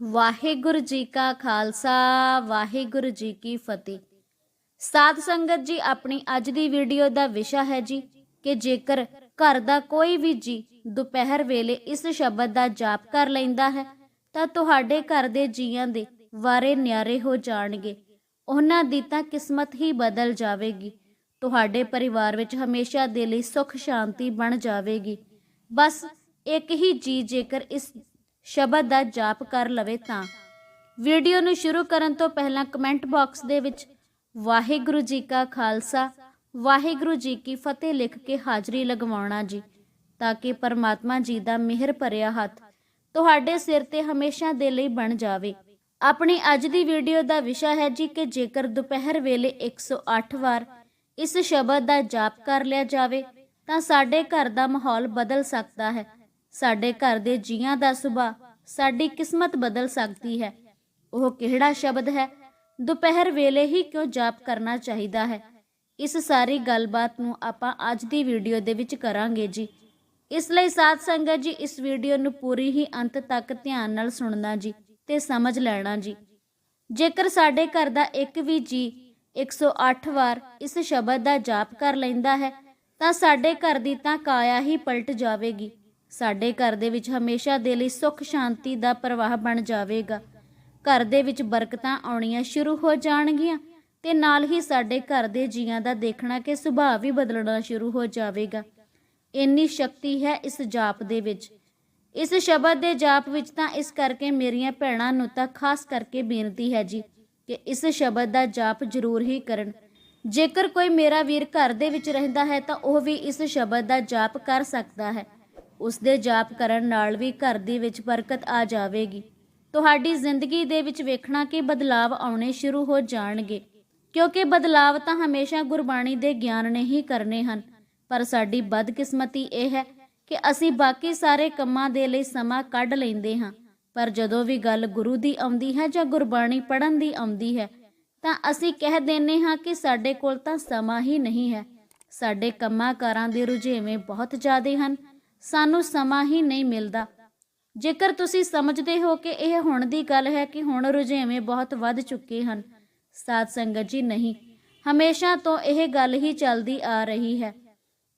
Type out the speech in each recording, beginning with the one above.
ਵਾਹਿਗੁਰੂ ਜੀ ਕਾ ਖਾਲਸਾ, ਵਾਹਿਗੁਰੂ ਜੀ ਕੀ ਫਤਿਹ। ਸਾਧ ਸੰਗਤ ਜੀ, ਆਪਣੀ ਅੱਜ ਦੀ ਵੀਡੀਓ ਦਾ ਵਿਸ਼ਾ ਹੈ ਜੀ ਕਿ ਜੇਕਰ ਘਰ ਦਾ ਕੋਈ ਵੀ ਜੀ ਦੁਪਹਿਰ ਵੇਲੇ ਇਸ ਸ਼ਬਦ ਦਾ ਜਾਪ ਕਰ ਲੈਂਦਾ ਹੈ, ਤਾਂ ਤੁਹਾਡੇ ਘਰ ਦੇ ਜੀਆਂ ਦੇ ਵਾਰੇ ਨਿਆਰੇ ਹੋ ਜਾਣਗੇ। ਉਹਨਾਂ ਦੀ ਤਾਂ ਕਿਸਮਤ ਹੀ ਬਦਲ ਜਾਵੇਗੀ। ਤੁਹਾਡੇ ਪਰਿਵਾਰ ਵਿੱਚ ਹਮੇਸ਼ਾ ਦੇ ਲਈ ਸੁੱਖ ਸ਼ਾਂਤੀ ਬਣ ਜਾਵੇਗੀ। ਬਸ ਇੱਕ ਹੀ ਜੀ ਜੇਕਰ ਇਸ ਸ਼ਬਦ ਦਾ ਜਾਪ ਕਰ ਲਵੇ ਤਾਂ। ਵੀਡੀਓ ਨੂੰ ਸ਼ੁਰੂ ਕਰਨ ਤੋਂ ਪਹਿਲਾਂ ਕਮੈਂਟ ਬਾਕਸ ਦੇ ਵਿੱਚ, ਵਾਹਿਗੁਰੂ ਜੀ ਕਾ ਖਾਲਸਾ, ਵਾਹਿਗੁਰੂ ਜੀ ਕੀ ਫਤਿਹ ਲਿਖ ਕੇ ਹਾਜ਼ਰੀ ਲਗਵਾਉਣਾ ਜੀ, ਤਾਂ ਕਿ ਪਰਮਾਤਮਾ ਜੀ ਦਾ ਮਿਹਰ ਭਰਿਆ ਹੱਥ ਤੁਹਾਡੇ ਸਿਰ ਤੇ ਹਮੇਸ਼ਾ ਦੇ ਲਈ ਬਣ ਜਾਵੇ। ਆਪਣੀ ਅੱਜ ਦੀ ਵੀਡੀਓ ਦਾ ਵਿਸ਼ਾ ਹੈ ਜੀ ਕਿ ਜੇਕਰ ਦੁਪਹਿਰ ਵੇਲੇ 108 ਵਾਰ ਇਸ ਸ਼ਬਦ ਦਾ ਜਾਪ ਕਰ ਲਿਆ ਜਾਵੇ, ਤਾਂ ਸਾਡੇ ਘਰ ਦਾ ਮਾਹੌਲ ਬਦਲ ਸਕਦਾ ਹੈ। ਸਾਡੇ ਘਰ ਦੇ ਜੀਆਂ ਦਾ ਸੁਭਾਅ, ਸਾਡੀ ਕਿਸਮਤ ਬਦਲ ਸਕਦੀ ਹੈ। ਉਹ ਕਿਹੜਾ ਸ਼ਬਦ ਹੈ? ਦੁਪਹਿਰ ਵੇਲੇ ਹੀ ਕਿਉਂ ਜਾਪ ਕਰਨਾ ਚਾਹੀਦਾ ਹੈ? ਇਸ ਸਾਰੀ ਗੱਲਬਾਤ ਨੂੰ ਆਪਾਂ ਅੱਜ ਦੀ ਵੀਡੀਓ ਦੇ ਵਿੱਚ ਕਰਾਂਗੇ ਜੀ। ਇਸ ਲਈ ਸਾਧ ਸੰਗਤ ਜੀ, ਇਸ ਵੀਡੀਓ ਨੂੰ ਪੂਰੀ ਹੀ ਅੰਤ ਤੱਕ ਧਿਆਨ ਨਾਲ ਸੁਣਨਾ ਜੀ ਤੇ ਸਮਝ ਲੈਣਾ ਜੀ। ਜੇਕਰ ਸਾਡੇ ਘਰ ਦਾ ਇੱਕ ਵੀ ਜੀ 108 ਵਾਰ ਇਸ ਸ਼ਬਦ ਦਾ ਜਾਪ ਕਰ ਲੈਂਦਾ ਹੈ, ਤਾਂ ਸਾਡੇ ਘਰ ਦੀ ਤਾਂ ਕਾਇਆ ਹੀ ਪਲਟ ਜਾਵੇਗੀ। ਸਾਡੇ ਘਰ ਦੇ ਵਿੱਚ ਹਮੇਸ਼ਾ ਦੇ ਲਈ ਸੁੱਖ ਸ਼ਾਂਤੀ ਦਾ ਪ੍ਰਵਾਹ ਬਣ ਜਾਵੇਗਾ। ਘਰ ਦੇ ਵਿੱਚ ਬਰਕਤਾਂ ਆਉਣੀਆਂ ਸ਼ੁਰੂ ਹੋ ਜਾਣਗੀਆਂ ਤੇ ਨਾਲ ਹੀ ਸਾਡੇ ਘਰ ਦੇ ਜੀਆਂ ਦਾ ਦੇਖਣਾ ਕਿ ਸੁਭਾਅ ਵੀ ਬਦਲਣਾ ਸ਼ੁਰੂ ਹੋ ਜਾਵੇਗਾ। ਇੰਨੀ ਸ਼ਕਤੀ ਹੈ ਇਸ ਜਾਪ ਦੇ ਵਿੱਚ। ਇਸ ਸ਼ਬਦ ਦੇ ਜਾਪ ਵਿੱਚ ਤਾਂ ਇਸ ਕਰਕੇ ਮੇਰੀਆਂ ਭੈਣਾਂ ਨੂੰ ਤਾਂ ਖਾਸ ਕਰਕੇ ਬੇਨਤੀ ਹੈ ਜੀ ਕਿ ਇਸ ਸ਼ਬਦ ਦਾ ਜਾਪ ਜ਼ਰੂਰ ਹੀ ਕਰਨ। ਜੇਕਰ ਕੋਈ ਮੇਰਾ ਵੀਰ ਘਰ ਦੇ ਵਿੱਚ ਰਹਿੰਦਾ ਹੈ ਤਾਂ ਉਹ ਵੀ ਇਸ ਸ਼ਬਦ ਦਾ ਜਾਪ ਕਰ ਸਕਦਾ ਹੈ। ਉਸ ਦੇ ਜਾਪ ਕਰਨ ਨਾਲ ਵੀ ਘਰ ਦੇ ਵਿੱਚ ਬਰਕਤ ਆ ਜਾਵੇਗੀ। ਤੁਹਾਡੀ ਜ਼ਿੰਦਗੀ ਦੇ ਵਿੱਚ ਵੇਖਣਾ ਕਿ ਬਦਲਾਵ ਆਉਣੇ ਸ਼ੁਰੂ ਹੋ ਜਾਣਗੇ, ਕਿਉਂਕਿ ਬਦਲਾਵ ਤਾਂ ਹਮੇਸ਼ਾ ਗੁਰਬਾਣੀ ਦੇ ਗਿਆਨ ਨੇ ਹੀ ਕਰਨੇ ਹਨ। ਪਰ ਸਾਡੀ ਬਦਕਿਸਮਤੀ ਇਹ ਹੈ ਕਿ ਅਸੀਂ ਬਾਕੀ ਸਾਰੇ ਕੰਮਾਂ ਦੇ ਲਈ ਸਮਾਂ ਕੱਢ ਲੈਂਦੇ ਹਾਂ। ਪਰ ਜਦੋਂ ਵੀ ਗੱਲ ਗੁਰੂ ਦੀ ਆਉਂਦੀ ਹੈ ਜਾਂ ਗੁਰਬਾਣੀ ਪੜ੍ਹਨ ਦੀ ਆਉਂਦੀ ਹੈ, ਤਾਂ ਅਸੀਂ ਕਹਿ ਦਿੰਨੇ ਹਾਂ ਕਿ ਸਾਡੇ ਕੋਲ ਤਾਂ ਸਮਾਂ ਹੀ ਨਹੀਂ ਹੈ। ਸਾਡੇ ਕੰਮਾਂ ਕਾਰਾਂ ਦੇ ਰੁਝੇਵੇਂ ਬਹੁਤ ਜ਼ਿਆਦੇ ਹਨ। ਸਾਨੂੰ ਸਮਾਂ ਹੀ ਨਹੀਂ ਮਿਲਦਾ। ਜੇਕਰ ਤੁਸੀਂ ਸਮਝਦੇ ਹੋ ਕਿ ਇਹ ਹੁਣ ਦੀ ਗੱਲ ਹੈ ਕਿ ਹੁਣ ਰੁਝੇਵੇਂ ਬਹੁਤ ਵੱਧ ਚੁੱਕੇ ਹਨ, ਸਾਧ ਸੰਗਤ ਜੀ ਨਹੀਂ। ਹਮੇਸ਼ਾ ਤੋਂ ਇਹ ਗੱਲ ਹੀ ਚੱਲਦੀ ਆ ਰਹੀ ਹੈ।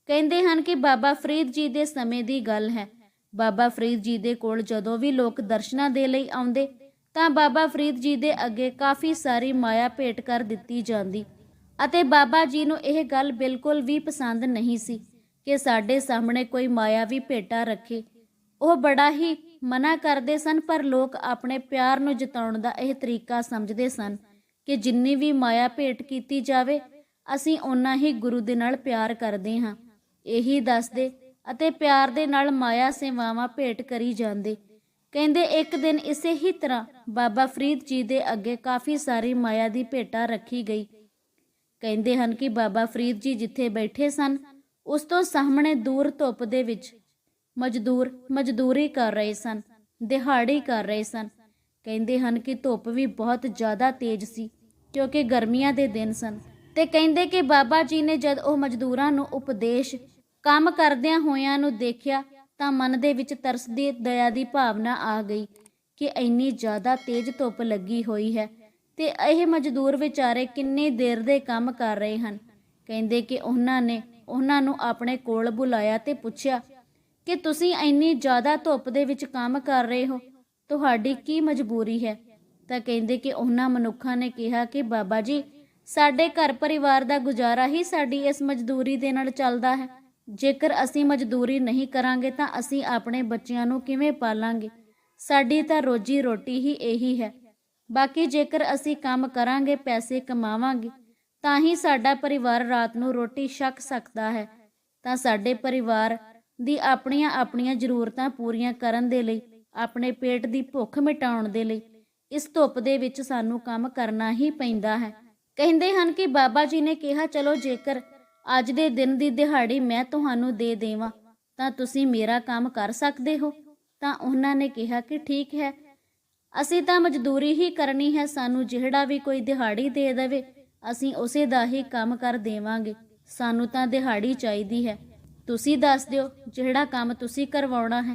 ਕਹਿੰਦੇ ਹਨ ਕਿ ਬਾਬਾ ਫਰੀਦ ਜੀ ਦੇ ਸਮੇਂ ਦੀ ਗੱਲ ਹੈ। ਬਾਬਾ ਫਰੀਦ ਜੀ ਦੇ ਕੋਲ ਜਦੋਂ ਵੀ ਲੋਕ ਦਰਸ਼ਨਾਂ ਦੇ ਲਈ ਆਉਂਦੇ, ਤਾਂ ਬਾਬਾ ਫਰੀਦ ਜੀ ਦੇ ਅੱਗੇ ਕਾਫੀ ਸਾਰੀ ਮਾਇਆ ਭੇਟ ਕਰ ਦਿੱਤੀ ਜਾਂਦੀ। ਅਤੇ ਬਾਬਾ ਜੀ ਨੂੰ ਇਹ ਗੱਲ ਬਿਲਕੁਲ ਵੀ ਪਸੰਦ ਨਹੀਂ ਸੀ। ਕਿ ਸਾਡੇ ਸਾਹਮਣੇ ਕੋਈ ਮਾਇਆ ਵੀ ਭੇਟਾ ਰੱਖੇ। ਉਹ ਬੜਾ ਹੀ ਮਨਾ ਕਰਦੇ ਸਨ, ਪਰ ਲੋਕ ਆਪਣੇ ਪਿਆਰ ਨੂੰ ਜਤਾਉਣ ਦਾ ਇਹ ਤਰੀਕਾ ਸਮਝਦੇ ਸਨ ਕਿ ਜਿੰਨੀ ਵੀ ਮਾਇਆ ਭੇਟ ਕੀਤੀ ਜਾਵੇ, ਅਸੀਂ ਓਨਾ ਹੀ ਗੁਰੂ ਦੇ ਨਾਲ ਪਿਆਰ ਕਰਦੇ ਹਾਂ। ਇਹੀ ਦੱਸਦੇ ਅਤੇ ਪਿਆਰ ਦੇ ਨਾਲ ਮਾਇਆ ਸੇਵਾਵਾਂ ਭੇਟ ਕਰੀ ਜਾਂਦੇ। ਕਹਿੰਦੇ, ਇੱਕ ਦਿਨ ਇਸੇ ਹੀ ਤਰ੍ਹਾਂ ਬਾਬਾ ਫਰੀਦ ਜੀ ਦੇ ਅੱਗੇ ਕਾਫੀ ਸਾਰੀ ਮਾਇਆ ਦੀ ਭੇਟਾ ਰੱਖੀ ਗਈ। ਕਹਿੰਦੇ ਹਨ ਕਿ ਬਾਬਾ ਫਰੀਦ ਜੀ ਜਿੱਥੇ ਬੈਠੇ ਸਨ ਉਸ ਤੋਂ ਸਾਹਮਣੇ ਦੂਰ ਧੁੱਪ ਦੇ ਵਿੱਚ ਮਜ਼ਦੂਰ ਮਜ਼ਦੂਰੀ ਕਰ ਰਹੇ ਸਨ, ਦਿਹਾੜੀ ਕਰ ਰਹੇ ਸਨ। ਕਹਿੰਦੇ ਹਨ ਕਿ ਧੁੱਪ ਵੀ ਬਹੁਤ ਜ਼ਿਆਦਾ ਤੇਜ਼ ਸੀ, ਕਿਉਂਕਿ ਗਰਮੀਆਂ ਦੇ ਦਿਨ ਸਨ। ਤੇ ਕਹਿੰਦੇ ਕਿ ਬਾਬਾ ਜੀ ਨੇ ਜਦ ਉਹ ਮਜ਼ਦੂਰਾਂ ਨੂੰ ਉਪਦੇਸ਼ ਕੰਮ ਕਰਦਿਆਂ ਹੋਇਆਂ ਨੂੰ ਦੇਖਿਆ ਤਾਂ ਮਨ ਦੇ ਵਿੱਚ ਤਰਸ ਦੀ ਦਇਆ ਦੀ ਭਾਵਨਾ ਆ ਗਈ ਕਿ ਇੰਨੀ ਜ਼ਿਆਦਾ ਤੇਜ਼ ਧੁੱਪ ਲੱਗੀ ਹੋਈ ਹੈ ਤੇ ਇਹ ਮਜ਼ਦੂਰ ਵਿਚਾਰੇ ਕਿੰਨੇ ਦੇਰ ਦੇ ਕੰਮ ਕਰ ਰਹੇ ਹਨ। ਕਹਿੰਦੇ ਕਿ ਉਹਨਾਂ ਨੇ ਉਹਨਾਂ ਨੂੰ ਆਪਣੇ ਕੋਲ ਬੁਲਾਇਆ ਤੇ ਪੁੱਛਿਆ, ਕਿ ਤੁਸੀਂ ਇੰਨੀ ਜ਼ਿਆਦਾ ਧੁੱਪ ਦੇ ਵਿੱਚ ਕੰਮ ਕਰ ਰਹੇ ਹੋ? ਤੁਹਾਡੀ ਕੀ ਮਜਬੂਰੀ ਹੈ? ਤਾਂ ਕਹਿੰਦੇ ਕਿ ਉਹਨਾਂ ਮਨੁੱਖਾਂ ਨੇ ਕਿਹਾ ਕਿ, ਬਾਬਾ ਜੀ, ਸਾਡੇ ਘਰ ਪਰਿਵਾਰ ਦਾ ਗੁਜ਼ਾਰਾ ਹੀ ਸਾਡੀ ਇਸ ਮਜ਼ਦੂਰੀ ਦੇ ਨਾਲ ਚੱਲਦਾ ਹੈ। ਜੇਕਰ ਅਸੀਂ ਮਜ਼ਦੂਰੀ ਨਹੀਂ ਕਰਾਂਗੇ ਤਾਂ ਅਸੀਂ ਆਪਣੇ ਬੱਚਿਆਂ ਨੂੰ ਕਿਵੇਂ ਪਾਲਾਂਗੇ? ਸਾਡੀ ਤਾਂ ਰੋਜੀ ਰੋਟੀ ਹੀ ਇਹੀ ਹੈ। ਬਾਕੀ ਜੇਕਰ ਅਸੀਂ ਕੰਮ ਕਰਾਂਗੇ, ਪੈਸੇ ਕਮਾਵਾਂਗੇ ਤਾਂ ਹੀ ਸਾਡਾ ਪਰਿਵਾਰ ਰਾਤ ਨੂੰ ਰੋਟੀ ਛਕ ਸਕਦਾ ਹੈ। ਤਾਂ ਸਾਡੇ ਪਰਿਵਾਰ ਦੀ ਆਪਣੀਆਂ ਆਪਣੀਆਂ ਜ਼ਰੂਰਤਾਂ ਪੂਰੀਆਂ ਕਰਨ ਦੇ ਲਈ, ਆਪਣੇ ਪੇਟ ਦੀ ਭੁੱਖ ਮਿਟਾਉਣ ਦੇ ਲਈ, ਇਸ ਧੁੱਪ ਦੇ ਵਿੱਚ ਸਾਨੂੰ ਕੰਮ ਕਰਨਾ ਹੀ ਪੈਂਦਾ ਹੈ। ਕਹਿੰਦੇ ਹਨ ਕਿ ਬਾਬਾ ਜੀ ਨੇ ਕਿਹਾ, ਚਲੋ ਜੇਕਰ ਅੱਜ ਦੇ ਦਿਨ ਦੀ ਦਿਹਾੜੀ ਮੈਂ ਤੁਹਾਨੂੰ ਦੇ ਦੇਵਾਂ, ਤਾਂ ਤੁਸੀਂ ਮੇਰਾ ਕੰਮ ਕਰ ਸਕਦੇ ਹੋ। ਤਾਂ ਉਹਨਾਂ ਨੇ ਕਿਹਾ ਕਿ ਠੀਕ ਹੈ, ਅਸੀਂ ਤਾਂ ਮਜ਼ਦੂਰੀ ਹੀ ਕਰਨੀ ਹੈ, ਸਾਨੂੰ ਜਿਹੜਾ ਵੀ ਕੋਈ ਦਿਹਾੜੀ ਦੇ ਦੇਵੇ ਅਸੀਂ ਉਸੇ ਦਾ ਹੀ ਕੰਮ ਕਰ ਦੇਵਾਂਗੇ। ਸਾਨੂੰ ਤਾਂ ਦਿਹਾੜੀ ਚਾਹੀਦੀ ਹੈ। ਤੁਸੀਂ ਦੱਸ ਦਿਓ, ਜਿਹੜਾ ਕੰਮ ਤੁਸੀਂ ਕਰਵਾਉਣਾ ਹੈ।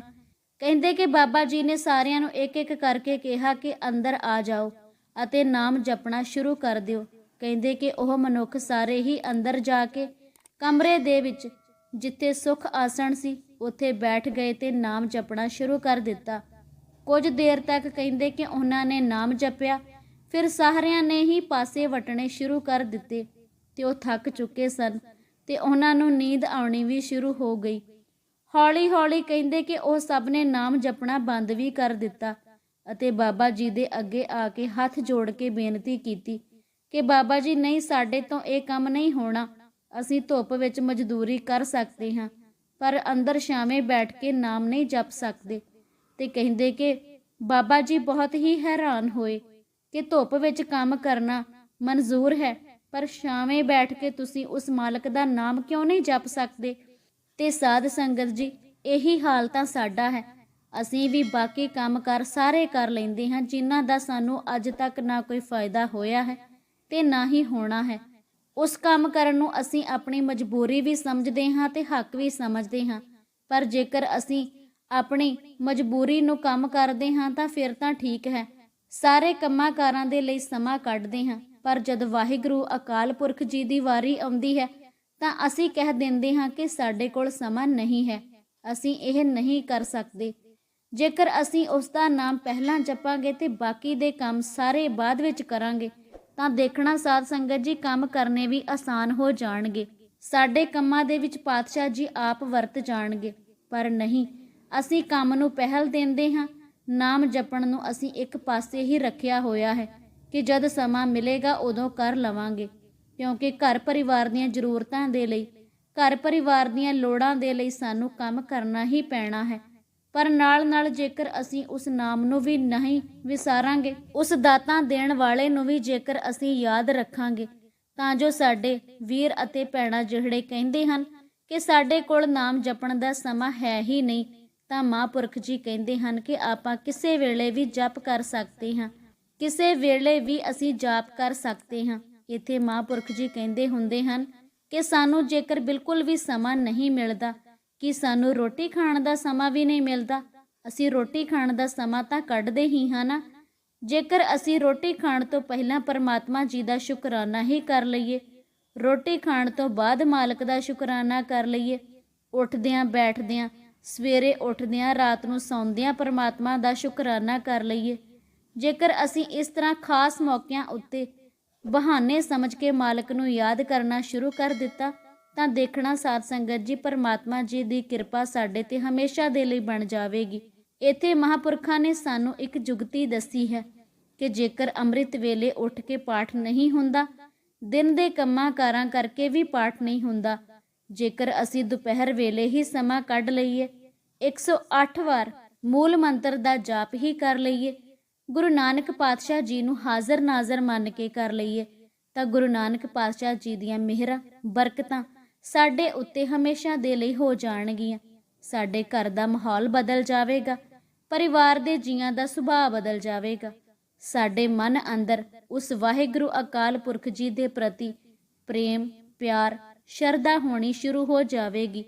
ਕਹਿੰਦੇ ਕਿ ਬਾਬਾ ਜੀ ਨੇ ਸਾਰਿਆਂ ਨੂੰ ਇੱਕ ਇੱਕ ਕਰਕੇ ਕਿਹਾ ਕਿ ਅੰਦਰ ਆ ਜਾਓ ਅਤੇ ਨਾਮ ਜਪਣਾ ਸ਼ੁਰੂ ਕਰ ਦਿਓ। ਕਹਿੰਦੇ ਕਿ ਉਹ ਮਨੁੱਖ ਸਾਰੇ ਹੀ ਅੰਦਰ ਜਾ ਕੇ ਕਮਰੇ ਦੇ ਵਿੱਚ ਜਿੱਥੇ ਸੁਖ ਆਸਣ ਸੀ, ਉੱਥੇ ਬੈਠ ਗਏ ਤੇ ਨਾਮ ਜਪਣਾ ਸ਼ੁਰੂ ਕਰ ਦਿੱਤਾ। ਕੁਝ ਦੇਰ ਤੱਕ ਕਹਿੰਦੇ ਕਿ ਉਹਨਾਂ ਨੇ ਨਾਮ ਜਪਿਆ ਫਿਰ ਸਾਰਿਆਂ ਨੇ ਹੀ ਪਾਸੇ ਵਟਣੇ ਸ਼ੁਰੂ ਕਰ ਦਿੱਤੇ ਤੇ ਉਹ ਥੱਕ ਚੁੱਕੇ ਸਨ ਤੇ ਉਹਨਾਂ ਨੂੰ ਨੀਂਦ ਆਉਣੀ ਵੀ ਸ਼ੁਰੂ ਹੋ ਗਈ। ਹੌਲੀ-ਹੌਲੀ ਕਹਿੰਦੇ ਕਿ ਉਹ ਸਭ ਨੇ ਨਾਮ ਜਪਣਾ ਬੰਦ ਵੀ ਕਰ ਦਿੱਤਾ ਅਤੇ ਬਾਬਾ ਜੀ ਦੇ ਅੱਗੇ ਆ ਕੇ ਹੱਥ ਜੋੜ ਕੇ ਬੇਨਤੀ ਕੀਤੀ ਕਿ ਬਾਬਾ ਜੀ ਨਹੀਂ, ਸਾਡੇ ਤੋਂ ਇਹ ਕੰਮ ਨਹੀਂ ਹੋਣਾ। ਅਸੀਂ ਧੁੱਪ ਵਿੱਚ ਮਜ਼ਦੂਰੀ ਕਰ ਸਕਦੇ ਹਾਂ, ਪਰ ਅੰਦਰ ਛਾਵੇਂ ਬੈਠ ਕੇ ਨਾਮ ਨਹੀਂ ਜਪ ਸਕਦੇ। ਤੇ ਕਹਿੰਦੇ ਕਿ ਬਾਬਾ ਜੀ ਬਹੁਤ ਹੀ ਹੈਰਾਨ ਹੋਏ ਕਿ ਧੁੱਪ ਵਿੱਚ ਕੰਮ ਕਰਨਾ ਮਨਜ਼ੂਰ ਹੈ, ਪਰ ਛਾਵੇਂ ਬੈਠ ਕੇ ਤੁਸੀਂ ਉਸ ਮਾਲਕ ਦਾ ਨਾਮ ਕਿਉਂ ਨਹੀਂ ਜਪ ਸਕਦੇ? ਤੇ ਸਾਧ ਸੰਗਤ ਜੀ, ਇਹੀ ਹਾਲ ਤਾਂ ਸਾਡਾ ਹੈ। ਅਸੀਂ ਵੀ ਬਾਕੀ ਕੰਮ ਕਰ ਸਾਰੇ ਕਰ ਲੈਂਦੇ ਹਾਂ, ਜਿਨ੍ਹਾਂ ਦਾ ਸਾਨੂੰ ਅੱਜ ਤੱਕ ਨਾ ਕੋਈ ਫਾਇਦਾ ਹੋਇਆ ਹੈ ਤੇ ਨਾ ਹੀ ਹੋਣਾ ਹੈ। ਉਸ ਕੰਮ ਕਰਨ ਨੂੰ ਅਸੀਂ ਆਪਣੀ ਮਜਬੂਰੀ ਵੀ ਸਮਝਦੇ ਹਾਂ ਤੇ ਹੱਕ ਵੀ ਸਮਝਦੇ ਹਾਂ। ਪਰ ਜੇਕਰ ਅਸੀਂ ਆਪਣੀ ਮਜਬੂਰੀ ਨੂੰ ਕੰਮ ਕਰਦੇ ਹਾਂ ਤਾਂ ਫਿਰ ਤਾਂ ਠੀਕ ਹੈ। ਸਾਰੇ ਕੰਮਾਂ ਕਾਰਾਂ ਦੇ ਲਈ ਸਮਾਂ ਕੱਢਦੇ ਹਾਂ, ਪਰ ਜਦ ਵਾਹਿਗੁਰੂ ਅਕਾਲ ਪੁਰਖ ਜੀ ਦੀ ਵਾਰੀ ਆਉਂਦੀ ਹੈ, ਤਾਂ ਅਸੀਂ ਕਹਿ ਦਿੰਦੇ ਹਾਂ ਕਿ ਸਾਡੇ ਕੋਲ ਸਮਾਂ ਨਹੀਂ ਹੈ, ਅਸੀਂ ਇਹ ਨਹੀਂ ਕਰ ਸਕਦੇ। ਜੇਕਰ ਅਸੀਂ ਉਸ ਦਾ ਨਾਮ ਪਹਿਲਾਂ ਜਪਾਂਗੇ ਤੇ ਬਾਕੀ ਦੇ ਕੰਮ ਸਾਰੇ ਬਾਅਦ ਵਿੱਚ ਕਰਾਂਗੇ, ਤਾਂ ਦੇਖਣਾ ਸਾਧ ਸੰਗਤ ਜੀ, ਕੰਮ ਕਰਨੇ ਵੀ ਆਸਾਨ ਹੋ ਜਾਣਗੇ। ਸਾਡੇ ਕੰਮਾਂ ਦੇ ਵਿੱਚ ਪਾਤਸ਼ਾਹ ਜੀ ਆਪ ਵਰਤ ਜਾਣਗੇ, ਪਰ ਨਹੀਂ, ਅਸੀਂ ਕੰਮ ਨੂੰ ਪਹਿਲ ਦਿੰਦੇ ਹਾਂ ਨਾਮ ਜਪਣ ਨੂੰ ਅਸੀਂ ਇੱਕ ਪਾਸੇ ਹੀ ਰੱਖਿਆ ਹੋਇਆ ਹੈ ਕਿ ਜਦ ਸਮਾਂ ਮਿਲੇਗਾ ਉਦੋਂ ਕਰ ਲਵਾਂਗੇ, ਕਿਉਂਕਿ ਘਰ ਪਰਿਵਾਰ ਦੀਆਂ ਜ਼ਰੂਰਤਾਂ ਦੇ ਲਈ, ਘਰ ਪਰਿਵਾਰ ਦੀਆਂ ਲੋੜਾਂ ਦੇ ਲਈ ਸਾਨੂੰ ਕੰਮ ਕਰਨਾ ਹੀ ਪੈਣਾ ਹੈ। ਪਰ ਨਾਲ-ਨਾਲ ਜੇਕਰ ਅਸੀਂ ਉਸ ਨਾਮ ਨੂੰ ਵੀ ਨਹੀਂ ਵਿਸਾਰਾਂਗੇ, ਉਸ ਦਾਤਾਂ ਦੇਣ ਵਾਲੇ ਨੂੰ ਵੀ ਜੇਕਰ ਅਸੀਂ ਯਾਦ ਰੱਖਾਂਗੇ, ਤਾਂ ਜੋ ਸਾਡੇ ਵੀਰ ਅਤੇ ਭੈਣਾਂ ਜਿਹੜੇ ਕਹਿੰਦੇ ਹਨ ਕਿ ਸਾਡੇ ਕੋਲ ਨਾਮ ਜਪਣ ਦਾ ਸਮਾਂ ਹੈ ਹੀ ਨਹੀਂ ਤਾਂ ਮਹਾਂਪੁਰਖ ਜੀ ਕਹਿੰਦੇ ਹਨ ਕਿ ਆਪਾਂ ਕਿਸੇ ਵੇਲੇ ਵੀ ਜਪ ਕਰ ਸਕਦੇ ਹਾਂ। ਕਿਸੇ ਵੇਲੇ ਵੀ ਅਸੀਂ ਜਾਪ ਕਰ ਸਕਦੇ ਹਾਂ। ਇੱਥੇ ਮਹਾਂਪੁਰਖ ਜੀ ਕਹਿੰਦੇ ਹੁੰਦੇ ਹਨ ਕਿ ਸਾਨੂੰ ਜੇਕਰ ਬਿਲਕੁਲ ਵੀ ਸਮਾਂ ਨਹੀਂ ਮਿਲਦਾ, ਕਿ ਸਾਨੂੰ ਰੋਟੀ ਖਾਣ ਦਾ ਸਮਾਂ ਵੀ ਨਹੀਂ ਮਿਲਦਾ? ਅਸੀਂ ਰੋਟੀ ਖਾਣ ਦਾ ਸਮਾਂ ਤਾਂ ਕੱਢਦੇ ਹੀ ਹਾਂ ਨਾ। ਜੇਕਰ ਅਸੀਂ ਰੋਟੀ ਖਾਣ ਤੋਂ ਪਹਿਲਾਂ ਪਰਮਾਤਮਾ ਜੀ ਦਾ ਸ਼ੁਕਰਾਨਾ ਹੀ ਕਰ ਲਈਏ, ਰੋਟੀ ਖਾਣ ਤੋਂ ਬਾਅਦ ਮਾਲਕ ਦਾ ਸ਼ੁਕਰਾਨਾ ਕਰ ਲਈਏ, ਉੱਠਦਿਆਂ, ਬੈਠਦਿਆਂ ਸਵੇਰੇ ਉੱਠਦਿਆਂ, ਰਾਤ ਨੂੰ ਸੌਂਦਿਆਂ ਪਰਮਾਤਮਾ ਦਾ ਸ਼ੁਕਰਾਨਾ ਕਰ ਲਈਏ। ਜੇਕਰ ਅਸੀਂ ਇਸ ਤਰ੍ਹਾਂ ਖਾਸ ਮੌਕਿਆਂ ਉੱਤੇ ਬਹਾਨੇ ਸਮਝ ਕੇ ਮਾਲਕ ਨੂੰ ਯਾਦ ਕਰਨਾ ਸ਼ੁਰੂ ਕਰ ਦਿੱਤਾ, ਤਾਂ ਦੇਖਣਾ ਸਾਧ ਸੰਗਤ ਜੀ, ਪਰਮਾਤਮਾ ਜੀ ਦੀ ਕਿਰਪਾ ਸਾਡੇ ਤੇ ਹਮੇਸ਼ਾ ਦੇ ਲਈ ਬਣ ਜਾਵੇਗੀ। ਇੱਥੇ ਮਹਾਪੁਰਖਾਂ ਨੇ ਸਾਨੂੰ ਇੱਕ ਜੁਗਤੀ ਦੱਸੀ ਹੈ ਕਿ ਜੇਕਰ ਅੰਮ੍ਰਿਤ ਵੇਲੇ ਉੱਠ ਕੇ ਪਾਠ ਨਹੀਂ ਹੁੰਦਾ, ਦਿਨ ਦੇ ਕੰਮਾਂ ਕਾਰਾਂ ਕਰਕੇ ਵੀ ਪਾਠ ਨਹੀਂ ਹੁੰਦਾ ਜੇਕਰ ਅਸੀਂ ਦੁਪਹਿਰ ਵੇਲੇ ਹੀ ਸਮਾਂ ਕੱਢ ਲਈਏ 108 ਵਾਰ ਮੂਲ ਮੰਤਰ ਦਾ ਜਾਪ ਹੀ ਕਰ ਲਈਏ, ਗੁਰੂ ਨਾਨਕ ਪਾਤਸ਼ਾਹ ਜੀ ਨੂੰ ਹਾਜ਼ਰ ਨਾਜ਼ਰ ਮੰਨ ਕੇ ਕਰ ਲਈਏ, ਤਾਂ ਗੁਰੂ ਨਾਨਕ ਪਾਤਸ਼ਾਹ ਜੀ ਦੀਆਂ ਮਿਹਰਾਂ, ਬਰਕਤਾਂ ਸਾਡੇ ਉੱਤੇ ਹਮੇਸ਼ਾ ਦੇ ਲਈ ਹੋ ਜਾਣਗੀਆਂ। ਸਾਡੇ ਘਰ ਦਾ ਮਾਹੌਲ ਬਦਲ ਜਾਵੇਗਾ, ਪਰਿਵਾਰ ਦੇ ਜੀਆਂ ਦਾ ਸੁਭਾਅ ਬਦਲ ਜਾਵੇਗਾ। ਸਾਡੇ ਮਨ ਅੰਦਰ ਉਸ ਵਾਹਿਗੁਰੂ ਅਕਾਲ ਪੁਰਖ ਜੀ ਦੇ ਪ੍ਰਤੀ ਪ੍ਰੇਮ, ਪਿਆਰ ਸ਼ਰਧਾ ਹੋਣੀ ਸ਼ੁਰੂ ਹੋ ਜਾਵੇਗੀ।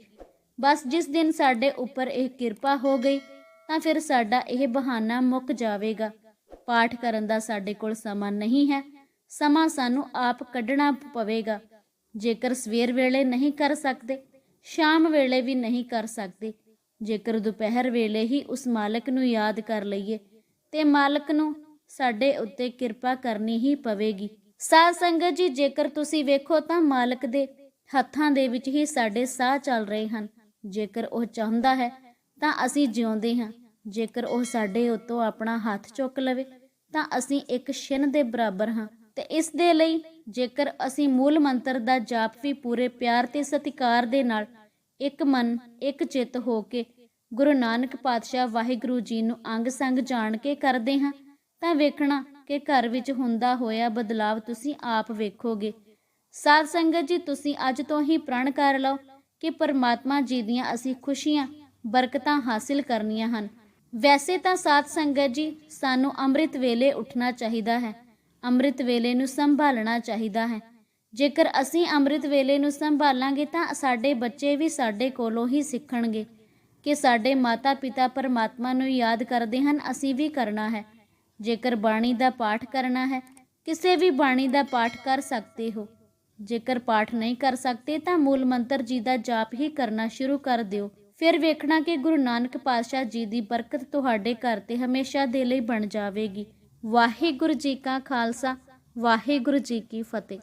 ਬਸ ਜਿਸ ਦਿਨ ਸਾਡੇ ਉੱਪਰ ਇਹ ਕਿਰਪਾ ਹੋ ਗਈ, ਤਾਂ ਫਿਰ ਸਾਡਾ ਇਹ ਬਹਾਨਾ ਮੁੱਕ ਜਾਵੇਗਾ। ਪਾਠ ਕਰਨ ਦਾ ਸਾਡੇ ਕੋਲ ਸਮਾਂ ਨਹੀਂ ਹੈ। ਸਮਾਂ ਸਾਨੂੰ ਆਪ ਕੱਢਣਾ ਪਵੇਗਾ। ਜੇਕਰ ਸਵੇਰ ਵੇਲੇ ਨਹੀਂ ਕਰ ਸਕਦੇ, ਸ਼ਾਮ ਵੇਲੇ ਵੀ ਨਹੀਂ ਕਰ ਸਕਦੇ, ਜੇਕਰ ਦੁਪਹਿਰ ਵੇਲੇ ਹੀ ਉਸ ਮਾਲਕ ਨੂੰ ਯਾਦ ਕਰ ਲਈਏ, ਤੇ ਮਾਲਕ ਨੂੰ ਸਾਡੇ ਉੱਤੇ ਕਿਰਪਾ ਕਰਨੀ ਹੀ ਪਵੇਗੀ। ਸਾਧ ਸੰਗਤ ਜੀ, ਜੇਕਰ ਤੁਸੀਂ ਵੇਖੋ ਤਾਂ ਮਾਲਕ ਦੇ ਹੱਥਾਂ ਦੇ ਵਿੱਚ ਹੀ ਸਾਡੇ ਸਾਹ ਚੱਲ ਰਹੇ ਹਨ। ਜੇਕਰ ਉਹ ਚਾਹੁੰਦਾ ਹੈ, ਤਾਂ ਅਸੀਂ ਜਿਉਂਦੇ ਹਾਂ। ਜੇਕਰ ਉਹ ਸਾਡੇ ਉੱਤੋਂ ਆਪਣਾ ਹੱਥ ਚੁੱਕ ਲਵੇ, ਤਾਂ ਅਸੀਂ ਇੱਕ ਛਿਨ ਦੇ ਬਰਾਬਰ ਹਾਂ। ਤੇ ਇਸ ਦੇ ਲਈ, ਜੇਕਰ ਅਸੀਂ ਮੂਲ ਮੰਤਰ ਦਾ ਜਾਪ ਵੀ ਪੂਰੇ ਪਿਆਰ ਤੇ ਸਤਿਕਾਰ ਦੇ ਨਾਲ ਇੱਕ ਮਨ, ਇੱਕ ਚਿੱਤ ਹੋ ਕੇ ਗੁਰੂ ਨਾਨਕ ਪਾਤਸ਼ਾਹ ਵਾਹਿਗੁਰੂ ਜੀ ਨੂੰ ਅੰਗ ਸੰਗ ਜਾਣ ਕੇ ਕਰਦੇ ਹਾਂ, ਤਾਂ ਵੇਖਣਾ ਕਿ ਘਰ ਵਿੱਚ ਹੁੰਦਾ ਹੋਇਆ ਬਦਲਾਵ ਤੁਸੀਂ ਆਪ ਵੇਖੋਗੇ। ਸਾਧ ਸੰਗਤ ਜੀ, ਤੁਸੀਂ ਅੱਜ ਤੋਂ ਹੀ ਪ੍ਰਣ ਕਰ ਲਓ ਕਿ ਪਰਮਾਤਮਾ ਜੀ ਦੀਆਂ ਅਸੀਂ ਖੁਸ਼ੀਆਂ, ਬਰਕਤਾਂ ਹਾਸਿਲ ਕਰਨੀਆਂ ਹਨ। ਵੈਸੇ ਤਾਂ ਸਾਧ ਸੰਗਤ ਜੀ, ਸਾਨੂੰ ਅੰਮ੍ਰਿਤ ਵੇਲੇ ਉੱਠਣਾ ਚਾਹੀਦਾ ਹੈ। ਅੰਮ੍ਰਿਤ ਵੇਲੇ ਨੂੰ ਸੰਭਾਲਣਾ ਚਾਹੀਦਾ ਹੈ। ਜੇਕਰ ਅਸੀਂ ਅੰਮ੍ਰਿਤ ਵੇਲੇ ਨੂੰ ਸੰਭਾਲਾਂਗੇ, ਤਾਂ ਸਾਡੇ ਬੱਚੇ ਵੀ ਸਾਡੇ ਕੋਲੋਂ ਹੀ ਸਿੱਖਣਗੇ ਕਿ ਸਾਡੇ ਮਾਤਾ-ਪਿਤਾ ਪਰਮਾਤਮਾ ਨੂੰ ਯਾਦ ਕਰਦੇ ਹਨ, ਅਸੀਂ ਵੀ ਕਰਨਾ ਹੈ। ਜੇਕਰ ਬਾਣੀ ਦਾ ਪਾਠ ਕਰਨਾ ਹੈ, ਕਿਸੇ ਵੀ ਬਾਣੀ ਦਾ ਪਾਠ ਕਰ ਸਕਦੇ ਹੋ। ਜੇਕਰ ਪਾਠ ਨਹੀਂ ਕਰ ਸਕਦੇ ਤਾਂ ਮੂਲ ਮੰਤਰ ਜੀ ਦਾ ਜਾਪ ਹੀ ਕਰਨਾ ਸ਼ੁਰੂ ਕਰ ਦਿਓ। ਫਿਰ ਵੇਖਣਾ ਕਿ ਗੁਰੂ ਨਾਨਕ ਪਾਤਸ਼ਾਹ ਜੀ ਦੀ ਬਰਕਤ ਤੁਹਾਡੇ ਘਰ ਤੇ ਹਮੇਸ਼ਾ ਦੇ ਲਈ ਬਣ ਜਾਵੇਗੀ। ਵਾਹਿਗੁਰੂ ਜੀ ਕਾ ਖਾਲਸਾ, ਵਾਹਿਗੁਰੂ ਜੀ ਕੀ ਫਤਿਹ।